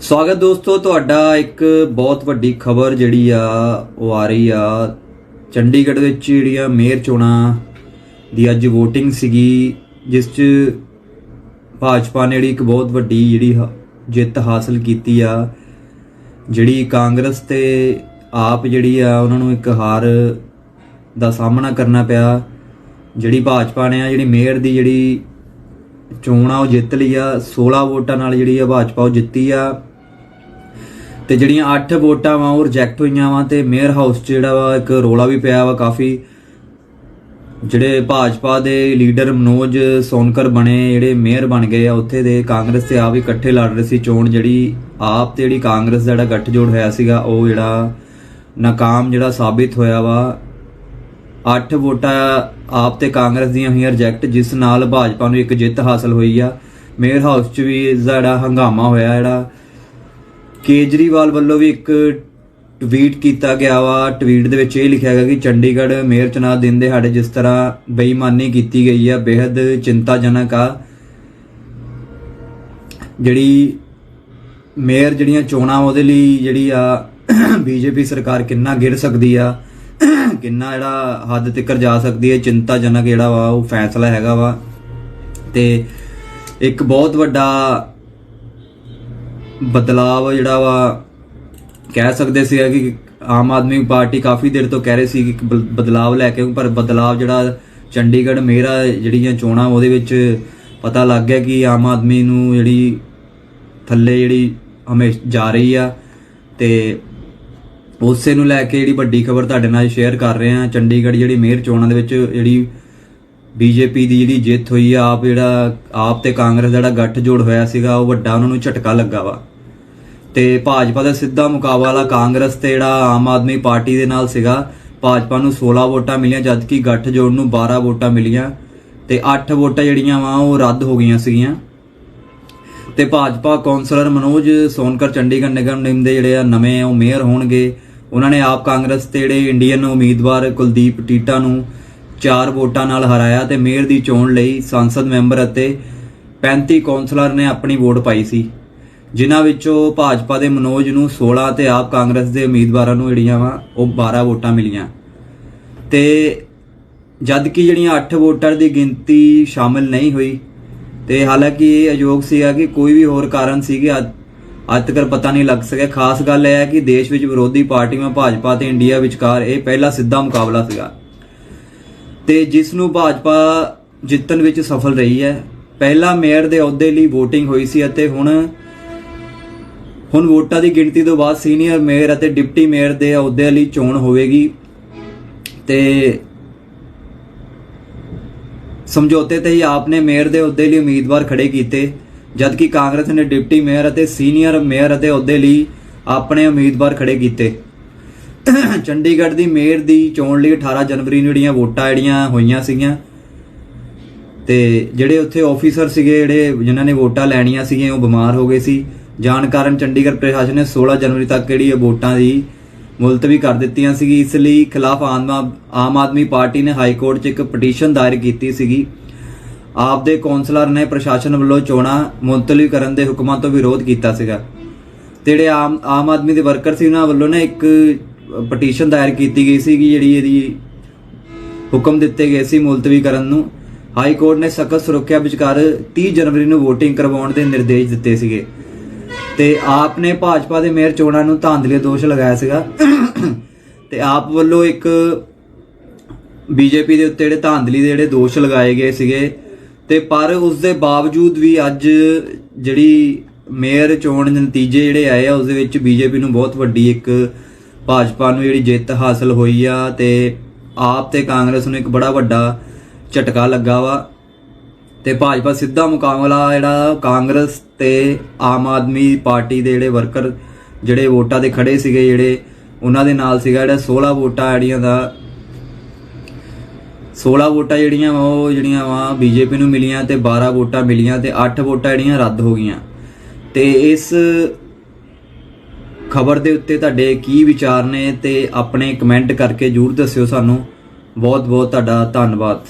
ਸਵਾਗਤ ਦੋਸਤੋ, ਤੁਹਾਡਾ ਇੱਕ ਬਹੁਤ ਵੱਡੀ ਖਬਰ ਜਿਹੜੀ ਆ, ਉਹ ਆ ਰਹੀ ਆ। ਚੰਡੀਗੜ੍ਹ ਵਿੱਚ ਜਿਹੜੀਆਂ ਮੇਅਰ ਚੋਣਾਂ ਦੀ ਅੱਜ VOTING ਸੀਗੀ, ਜਿਸ 'ਚ ਭਾਜਪਾ ਨੇ ਜਿਹੜੀ ਇੱਕ ਬਹੁਤ ਵੱਡੀ ਜਿਹੜੀ ਹ- ਜਿੱਤ ਹਾਸਲ ਕੀਤੀ ਆ। ਜਿਹੜੀ ਕਾਂਗਰਸ ਤੇ ਆਪ ਜਿਹੜੀ ਆ, ਉਹਨਾਂ ਨੂੰ ਇੱਕ ਹਾਰ ਦਾ ਸਾਹਮਣਾ ਕਰਨਾ ਪਿਆ। ਜਿਹੜੀ ਭਾਜਪਾ ਨੇ ਆ, ਜਿਹੜੀ ਮੇਅਰ ਦੀ ਜਿਹੜੀ ਚੋਣ ਆ, ਉਹ ਜਿੱਤ ਲਈ ਆ। 16 ਵੋਟਾਂ ਨਾਲ ਜਿਹੜੀ ਆ ਭਾਜਪਾ ਉਹ ਜਿੱਤੀ ਆ। ਤੇ ਜਿਹੜੀਆਂ 8 ਵੋਟਾਂ ਵਾ, ਉਹ ਰਿਜੈਕਟ ਹੋਈਆਂ ਵਾ ਤੇ ਮੇਅਰ ਹਾਊਸ 'ਚ ਜਿਹੜਾ ਵਾ, ਇੱਕ ਰੋਲਾ ਵੀ ਪਿਆ ਵਾ ਕਾਫੀ। ਜਿਹੜੇ ਭਾਜਪਾ ਦੇ ਲੀਡਰ ਮਨੋਜ ਸੋਨਕਰ ਬਣੇ, ਜਿਹੜੇ ਮੇਅਰ ਬਣ ਗਏ ਆ, ਉੱਥੇ ਦੇ ਕਾਂਗਰਸ ਤੇ ਆਪ ਵੀ ਇਕੱਠੇ ਲੜ ਰਹੇ ਸੀ ਚੋਣ। ਜਿਹੜੀ ਆਪ ਤੇ ਜਿਹੜੀ ਕਾਂਗਰਸ ਦਾ ਜਿਹੜਾ ਗੱਠਜੋੜ ਹੋਇਆ ਸੀਗਾ, ਉਹ ਜਿਹੜਾ ਨਾਕਾਮ ਜਿਹੜਾ ਸਾਬਿਤ ਹੋਇਆ ਵਾ। 8 ਵੋਟਾਂ ਆਪ ਤੇ ਕਾਂਗਰਸ ਦੀਆਂ ਹੋਈਆਂ ਰਿਜੈਕਟ ਜਿਸ ਨਾਲ ਭਾਜਪਾ ਨੂੰ ਇੱਕ ਜਿੱਤ ਹਾਸਲ ਹੋਈ ਆ। ਮੇਅਰ ਹਾਊਸ 'ਚ ਵੀ ਇਸ ਦਾ ਜਿਹੜਾ ਹੰਗਾਮਾ ਹੋਇਆ, ਜਿਹੜਾ ਕੇਜਰੀਵਾਲ ਵੱਲੋਂ ਵੀ ਇੱਕ ਟਵੀਟ ਕੀਤਾ ਗਿਆ ਵਾ। ਟਵੀਟ ਦੇ ਵਿੱਚ ਇਹ ਲਿਖਿਆ ਗਿਆ ਕਿ ਚੰਡੀਗੜ੍ਹ ਮੇਅਰ ਚੁਣਾਵ ਦਿਨ ਸਾਡੇ ਜਿਸ ਤਰ੍ਹਾਂ ਬੇਈਮਾਨੀ ਕੀਤੀ ਗਈ ਆ ਬੇहद ਚਿੰਤਾਜਨਕ ਆ। ਜਿਹੜੀ ਮੇਅਰ ਜਿਹੜੀਆਂ ਚੋਣਾਂ, ਉਹਦੇ ਲਈ ਜਿਹੜੀ ਆ ਬੀਜੇਪੀ ਸਰਕਾਰ ਕਿੰਨਾ ਗਿਰ ਸਕਦੀ ਆ। ਕਿੰਨਾ ਜਿਹੜਾ ਹੱਦ ਤੱਕ ਜਾ ਸਕਦੀ ਹੈ, ਚਿੰਤਾਜਨਕ ਜਿਹੜਾ ਵਾ, ਉਹ ਫੈਸਲਾ ਹੈਗਾ ਵਾ। ਤੇ ਇੱਕ ਬਹੁਤ ਵੱਡਾ ਬਦਲਾਵ ਜਿਹੜਾ ਵਾ, ਕਹਿ ਸਕਦੇ ਸੀ ਕਿ ਆਮ ਆਦਮੀ ਪਾਰਟੀ ਕਾਫੀ ਦੇਰ ਤੋਂ ਕਹਿ ਰਹੀ ਸੀ ਕਿ ਬ- ਬਦਲਾਵ ਲੈ ਕੇ ਪਰ ਬਦਲਾਵ ਜਿਹੜਾ ਚੰਡੀਗੜ੍ਹ ਮੇਰਾ, ਜਿਹੜੀਆਂ ਚੋਣਾਂ, ਉਹਦੇ ਵਿੱਚ ਪਤਾ ਲੱਗ ਗਿਆ ਕਿ ਆਮ ਆਦਮੀ ਨੂੰ ਜਿਹੜੀ ਥੱਲੇ ਜਿਹੜੀ ਹਮੇਸ਼ਾ ਜਾ ਰਹੀ ਆ। ਤੇ ਉਸੇ ਨੂੰ ਲੈ ਕੇ ਜਿਹੜੀ ਵੱਡੀ ਖਬਰ ਤੁਹਾਡੇ ਨਾਲ ਸ਼ੇਅਰ ਕਰ ਰਹੇ ਹਾਂ, ਚੰਡੀਗੜ੍ਹ ਜਿਹੜੀ ਮੇਅਰ ਚੋਣਾਂ ਦੇ ਵਿੱਚ ਜਿਹੜੀ ਬੀਜੇਪੀ ਦੀ ਜਿਹੜੀ ਜਿੱਤ ਹੋਈ ਆ, ਆਪ ਜਿਹੜਾ, ਆਪ ਤੇ ਕਾਂਗਰਸ ਦਾ ਜਿਹੜਾ ਗੱਠਜੋੜ ਹੋਇਆ ਸੀਗਾ, ਉਹ ਵੱਡਾ ਉਹਨਾਂ ਨੂੰ ਝਟਕਾ ਲੱਗਾ ਵਾ। ਤੇ ਭਾਜਪਾ ਦਾ ਸਿੱਧਾ ਮੁਕਾਬਲਾ ਕਾਂਗਰਸ ਤੇ ਜਿਹੜਾ ਆਮ ਆਦਮੀ ਪਾਰਟੀ ਦੇ ਨਾਲ ਸੀਗਾ, ਭਾਜਪਾ ਨੂੰ 16 ਵੋਟਾਂ ਮਿਲੀਆਂ, ਜਦਕਿ ਗੱਠਜੋੜ ਨੂੰ 12 ਵੋਟਾਂ ਮਿਲੀਆਂ। ਤੇ 8 ਵੋਟਾਂ ਜਿਹੜੀਆਂ ਵਾ, ਉਹ ਰੱਦ ਹੋ ਗਈਆਂ ਸੀਗੀਆਂ। ਤੇ ਭਾਜਪਾ ਕੌਂਸਲਰ ਮਨੋਜ ਸੋਨਕਰ ਚੰਡੀਗੜ੍ਹ ਨਿਗਮ ਨਿਗਮ ਦੇ ਜਿਹੜੇ ਆ ਨਵੇਂ ਆ, ਉਹ ਮੇਅਰ ਹੋਣਗੇ। ਉਹਨਾਂ ਨੇ ਆਪ ਕਾਂਗਰਸ ਤੇ ਜਿਹੜੇ ਇੰਡੀਅਨ ਉਮੀਦਵਾਰ ਕੁਲਦੀਪ ਟੀਟਾ ਨੂੰ 4 ਵੋਟਾਂ ਨਾਲ ਹਰਾਇਆ ਤੇ ਮੇਅਰ ਦੀ ਚੋਣ ਲਈ ਸੰਸਦ ਮੈਂਬਰ ਅਤੇ 35 ਕੌਂਸਲਰ ਨੇ ਆਪਣੀ ਵੋਟ ਪਾਈ ਸੀ। ਜਿਨ੍ਹਾਂ ਵਿੱਚੋਂ ਭਾਜਪਾ ਦੇ ਮਨੋਜ ਨੂੰ 16 ਤੇ ਆਪ ਕਾਂਗਰਸ ਦੇ ਉਮੀਦਵਾਰਾਂ ਨੂੰ ਜਿਹੜੀਆਂ ਵਾ, ਉਹ 12 ਵੋਟਾਂ ਮਿਲੀਆਂ। ਤੇ ਜਦ ਕਿ ਜਿਹੜੀਆਂ 8 ਵੋਟਰ ਦੀ ਗਿਣਤੀ ਸ਼ਾਮਿਲ ਨਹੀਂ ਹੋਈ ਤੇ ਹਾਲਾਂਕਿ ਇਹ ਅਯੋਗ ਸੀਗਾ ਕਿ ਕੋਈ ਵੀ ਹੋਰ ਕਾਰਨ ਸੀਗੇ, ਅੱਜ ਅੱਜ ਤੱਕ ਪਤਾ ਨਹੀਂ ਲੱਗ ਸਕਿਆ। ਖਾਸ ਗੱਲ ਇਹ ਹੈ ਕਿ ਦੇਸ਼ ਵਿੱਚ ਵਿਰੋਧੀ ਪਾਰਟੀਆਂ ਭਾਜਪਾ ਤੇ ਇੰਡੀਆ ਵਿਚਕਾਰ ਇਹ ਪਹਿਲਾ ਸਿੱਧਾ ਮੁਕਾਬਲਾ ਸੀਗਾ। ਤੇ ਜਿਸ ਨੂੰ ਭਾਜਪਾ ਜਿੱਤਣ ਵਿੱਚ ਸਫਲ ਰਹੀ ਹੈ। ਪਹਿਲਾ ਮੇਅਰ ਦੇ ਅਹੁਦੇ ਲਈ VOTING ਹੋਈ ਸੀ ਅਤੇ ਹੁਣ ਹੁਣ ਵੋਟਾਂ ਦੀ ਗਿਣਤੀ ਤੋਂ ਬਾਅਦ ਸੀਨੀਅਰ ਮੇਅਰ ਅਤੇ ਡਿਪਟੀ ਮੇਅਰ ਦੇ ਅਹੁਦੇ ਲਈ ਚੋਣ ਹੋਵੇਗੀ। ਤੇ ਸਮਝੌਤੇ ਤੇ ਹੀ ਆਪ ਨੇ ਮੇਅਰ ਦੇ ਅਹੁਦੇ ਲਈ ਉਮੀਦਵਾਰ ਖੜੇ ਕੀਤੇ, ਜਦਕਿ ਕਾਂਗਰਸ ਨੇ ਡਿਪਟੀ ਮੇਅਰ ਅਤੇ ਸੀਨੀਅਰ ਮੇਅਰ ਅਤੇ ਅਹੁਦੇ ਲਈ ਆਪਣੇ ਉਮੀਦਵਾਰ ਖੜੇ ਕੀਤੇ। ਚੰਡੀਗੜ੍ਹ ਦੀ ਮੇਅਰ ਦੀ ਚੋਣ ਲਈ 18 ਜਨਵਰੀ ਨੂੰ ਜਿਹੜੀਆਂ ਵੋਟਾਂ ਜਿਹੜੀਆਂ ਹੋਈਆਂ ਸੀਗੀਆਂ, ਤੇ ਜਿਹੜੇ ਉੱਥੇ ਆਫੀਸਰ ਸੀਗੇ, ਜਿਹੜੇ ਜਿਨ੍ਹਾਂ ਨੇ ਵੋਟਾਂ ਲੈਣੀਆਂ ਸੀਗੀਆਂ, ਉਹ ਬਿਮਾਰ ਹੋ ਗਏ ਸੀ। ਜਾਣ ਕਾਰਨ ਚੰਡੀਗੜ੍ਹ ਪ੍ਰਸ਼ਾਸਨ ਨੇ 16 ਜਨਵਰੀ ਤੱਕ ਜਿਹੜੀ ਇਹ ਵੋਟਾਂ ਦੀ ਮੁਲਤਵੀ ਕਰ ਦਿੱਤੀਆਂ ਸੀਗੀ। ਇਸ ਲਈ ਖਿਲਾਫ ਆਮ ਆਦਮੀ ਪਾਰਟੀ ਨੇ ਹਾਈ ਕੋਰਟ 'ਚ ਇੱਕ ਪਟੀਸ਼ਨ ਦਾਇਰ ਕੀਤੀ ਸੀਗੀ। ਆਪ ਦੇ ਕੌਂਸਲਰ ਨੇ ਪ੍ਰਸ਼ਾਸਨ ਵੱਲੋਂ ਚੋਣਾਂ ਮੁਲਤਵੀ ਕਰਨ ਦੇ ਹੁਕਮਾਂ ਤੋਂ ਵਿਰੋਧ ਕੀਤਾ ਸੀਗਾ। ਤੇ ਜਿਹੜੇ ਆਮ ਆਮ ਆਦਮੀ ਦੇ ਵਰਕਰ ਸੀ, ਉਹਨਾਂ ਵੱਲੋਂ ਨਾ ਇੱਕ ਪਟੀਸ਼ਨ ਦਾਇਰ ਕੀਤੀ ਗਈ ਸੀ ਕਿ ਜਿਹੜੀ ਇਹਦੀ ਹੁਕਮ ਦਿੱਤੇ ਗਏ ਸੀ ਮੁਲਤਵੀ ਕਰਨ ਨੂੰ। ਹਾਈ ਕੋਰਟ ਨੇ ਸਖਤ ਸੁਰੱਖਿਆ ਵਿਚਕਾਰ 30 ਜਨਵਰੀ ਨੂੰ VOTING ਕਰਵਾਉਣ ਦੇ ਨਿਰਦੇਸ਼ ਦਿੱਤੇ ਸੀਗੇ। ਤੇ ਆਪ ਨੇ ਭਾਜਪਾ ਦੇ ਮੇਅਰ ਚੋਣਾਂ ਨੂੰ ਧਾਂਦਲੀ ਦੋਸ਼ ਲਗਾਇਆ ਸੀਗਾ। ਤੇ ਆਪ ਵੱਲੋਂ ਇੱਕ ਬੀਜੇਪੀ ਦੇ ਉੱਤੇ ਜਿਹੜੇ ਧਾਂਦਲੀ ਦੇ ਜਿਹੜੇ ਦੋਸ਼ ਲਗਾਏ ਗਏ ਸੀਗੇ। ਤੇ ਪਰ ਉਸ ਦੇ ਬਾਵਜੂਦ ਵੀ ਅੱਜ ਜਿਹੜੀ ਮੇਅਰ ਚੋਣ ਦੇ ਨਤੀਜੇ ਜਿਹੜੇ ਆਏ ਆ, ਉਸ ਦੇ ਵਿੱਚ ਬੀਜੇਪੀ ਨੂੰ ਬਹੁਤ ਵੱਡੀ ਇੱਕ ਭਾਜਪਾ ਨੂੰ ਜਿਹੜੀ ਜਿੱਤ ਹਾਸਲ ਹੋਈ ਆ। ਤੇ ਆਪ ਤੇ ਕਾਂਗਰਸ ਨੂੰ ਇੱਕ ਬੜਾ ਵੱਡਾ ਝਟਕਾ ਲੱਗਾ ਵਾ। ਤੇ ਭਾਜਪਾ ਸਿੱਧਾ ਮੁਕਾਬਲਾ ਜਿਹੜਾ ਕਾਂਗਰਸ ਤੇ ਆਮ ਆਦਮੀ ਪਾਰਟੀ ਦੇ ਜਿਹੜੇ ਵਰਕਰ ਜਿਹੜੇ ਵੋਟਾਂ ਦੇ ਖੜੇ ਸੀਗੇ, ਜਿਹੜੇ ਉਹਨਾਂ ਦੇ ਨਾਲ ਸੀਗਾ ਜਿਹੜਾ 16 ਵੋਟਾਂ ਜਿਹੜੀਆਂ ਦਾ 16 ਵੋਟਾਂ ਜਿਹੜੀਆਂ ਵਾ, ਉਹ ਜਿਹੜੀਆਂ ਵਾ ਬੀਜੇਪੀ ਨੂੰ ਮਿਲੀਆਂ ਤੇ 12 ਵੋਟਾਂ ਮਿਲੀਆਂ ਤੇ 8 ਵੋਟਾਂ ਜਿਹੜੀਆਂ ਰੱਦ ਹੋ ਗਈਆਂ। ਤੇ ਇਸ ਖਬਰ ਦੇ ਉੱਤੇ ਤੁਹਾਡੇ ਕੀ ਵਿਚਾਰ ਨੇ ਤੇ ਆਪਣੇ ਕਮੈਂਟ ਕਰਕੇ ਜਰੂਰ ਦੱਸਿਓ ਸਾਨੂੰ। ਬਹੁਤ ਬਹੁਤ ਤੁਹਾਡਾ ਧੰਨਵਾਦ।